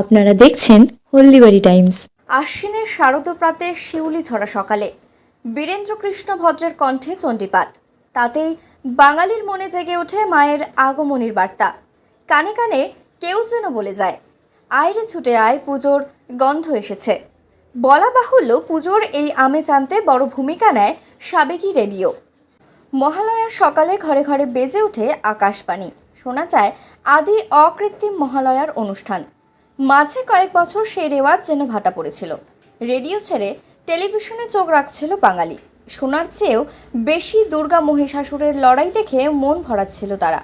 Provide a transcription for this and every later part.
আপনারা দেখছেন হলদিবাড়ি টাইমস। আশ্বিনের শারদপ্রাতে শিউলি ঝরা সকালে। বীরেন্দ্রকৃষ্ণ ভদ্রের কণ্ঠে চণ্ডীপাঠ। তাতেই বাঙালির মনে জেগে ওঠে মায়ের আগমনীর বার্তা। কানে কানে কেউ যেন বলে যায়, আয়রে ছুটে আয়, পুজোর গন্ধ এসেছে। বলা বাহুল্য পুজোর এই আমেজ আনতে বড় ভূমিকা নেয় সাবেকি রেডিও। মহালয়ার সকালে ঘরে ঘরে বেজে ওঠে আকাশবাণী। শোনা যায় আদি অকৃত্রিম মহালয়ার অনুষ্ঠান। মাঝে কয়েক বছর সেই রেওয়াজ যেন ভাটা পড়েছিল। রেডিও ছেড়ে টেলিভিশনে চোখ রাখছিল বাঙালি। শোনার চেয়েও বেশি দুর্গা মহিষাসুরের লড়াই দেখে মন ভরাচ্ছিল তারা।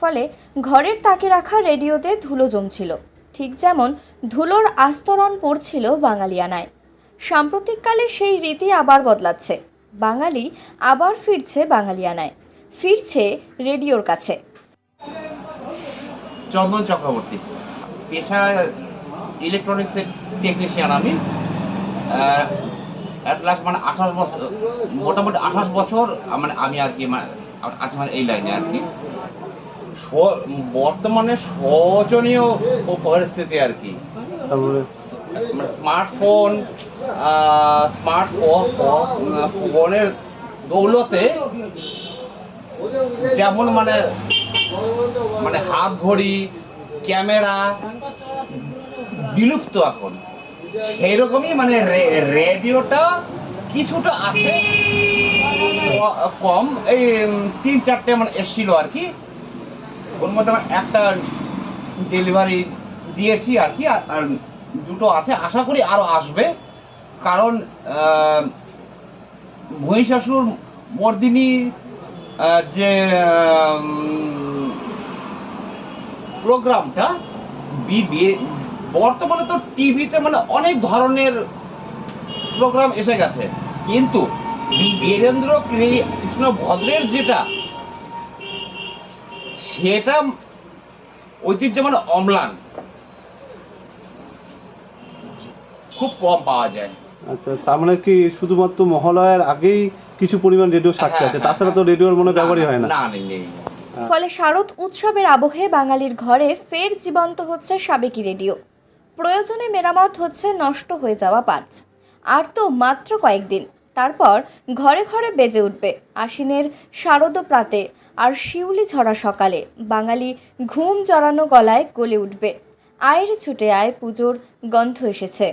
ফলে ঘরের তাকে রাখা রেডিওতে ধুলো জমছিল। ঠিক যেমন ধুলোর আস্তরণ পড়ছিল বাঙালিয়ানায়। সাম্প্রতিককালে সেই রীতি আবার বদলাচ্ছে। বাঙালি আবার ফিরছে বাঙালিয়ানায়। ফিরছে রেডিওর কাছে। চন্দন চক্রবর্তী। পেশা ইলেকট্রনিক্সের টেকনিশিয়ান আমি। অ্যাট লাস্ট মানে আঠাশ বছর মোটামুটি আঠাশ বছর মানে আমি আর কি মানে আছি মানে এই লাইনে আর কি। বর্তমানে শোচনীয় পরিস্থিতি আর কি। স্মার্টফোন স্মার্টফোন ফোনের দৌলতে যেমন মানে মানে হাত ঘড়ি, ক্যামেরা বিলুপ্ত এখন। সেই রকমই মানে রেডিওটা কিছুটা আছে, কম, এই তিন চারটে মানে এসছিল আর কি। ওর মধ্যে আমার একটা ডেলিভারি দিয়েছি আর কি, আর- দুটো আছে। আশা করি আরও আসবে, কারণ মহিষাসুর মর্দিনী যে প্রোগ্রামটা বর্তমানে তো টিভিতে মানে অনেক ধরনের প্রোগ্রাম এসে গেছে। কিন্তু বীরেন্দ্র কৃষ্ণ ভদ্রের যেটা সেটা ঐতিহ্য মানে অম্লান। খুব কম পাওয়া যায়। আচ্ছা তার মানে কি শুধুমাত্র মহালয়ার আগেই কিছু পরিমাণ রেডিও সাক্ষী হ্যাঁ, আছে? হ্যাঁ, তাছাড়া তো রেডিওর মনে ব্যবহারই হয় না। না নেই নেই ফলে শারদ উৎসবের আবহে বাঙালির ঘরে ফের জীবন্ত হচ্ছে সাবেকি রেডিও প্রয়োজনে মেরামত হচ্ছে নষ্ট হয়ে যাওয়া পার্টস আর তো মাত্র কয়েকদিন। তারপর ঘরে ঘরে বেজে উঠবে আশ্বিনের শারদ প্রাতে আর শিউলি ঝরা সকালে বাঙালি ঘুম জড়ানো গলায় গলে উঠবে। আয়ের ছুটে আয় পুজোর গন্ধ এসেছে।